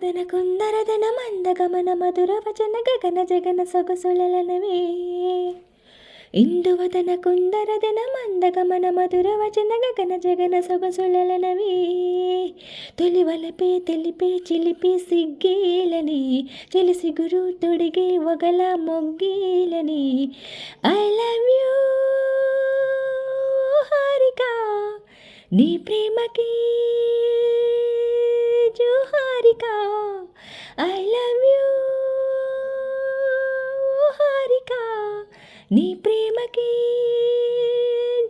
దన కుందరదన మందగమన మధుర వచన గగన జగన సొగసులనవే ఇందువదన కుందరదన మందగమన మధుర వచన గగన జగన సొగసులనవే తొలివలపే తెలిపే చిలిపి సిగ్గేలని చెలిసిగురు తొడిగే వగల మొగ్గేలని. ఐ లవ్ యూ హారిక నీ ప్రేమకి జోహారిక. I love you Harika. నీ ప్రేమకి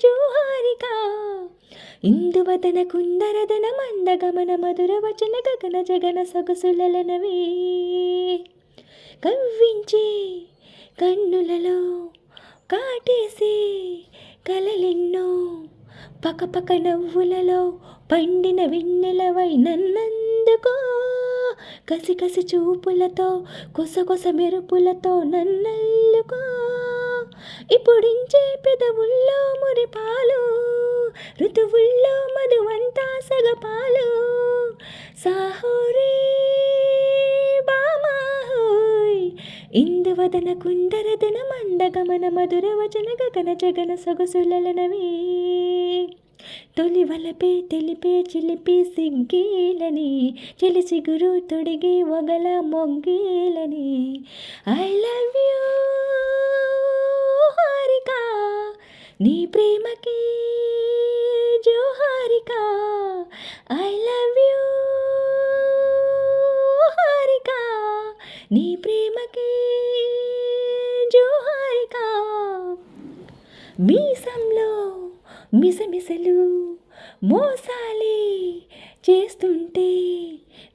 జోహారిక. ఇందువదన కుందరదన మందగమన మధుర వచన గగన జగన సొగసులనవే కవ్వించే కన్నులలో కాటేసే కలలెన్నో పకపక నవ్వులలో పండిన వెన్నెలవై నన్నందుకో. కసి కసి చూపులతో కొసకొస మెరుపులతో నన్నల్లుకో ఇప్పుడించే పెదవుల్లో మురిపాలు ఋతువుల్లో మధువంతా సగపాలు. సాహోరే బామాహోయ్ ఇందువదన కుందరదన మందగమన మధుర వచన గగన జగన సొగసులనవే తొలి వలపే తెలిపే చిలిపి సిగ్గేలని చెలిసి గురు తొడిగి ఒగల మొగ్గేలని. ఐ లవ్ యూ హారిక నీ ప్రేమకి జోహారిక. ఐ లవ్ యూ హారిక నీ ప్రేమకి జోహారిక. మీసంలో మిసమిసలు మోసాలి చేస్తుంటే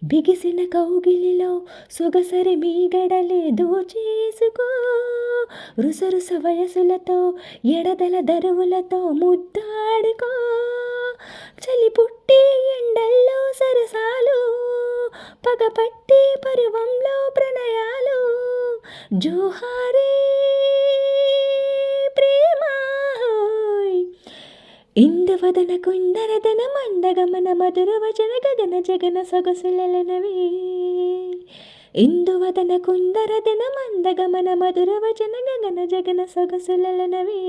బిగిసిన కౌగిలిలో సొగసరి మీగడలే దోచేసుకో. రుసరుస వయసులతో ఎడదల దరువులతో ముద్దాడుకో. చలి పుట్టి ఎండల్లో సరసాలు పగపట్టి పరువంలో ప్రణయాలు. జోహారీ ఇందువదన కుందరదన మందగమన మధుర వచన గగన జగన సొగసులనవే ఇందువదన కుందరదన మందగమన మధుర వచన గగన జగన సొగసులనవే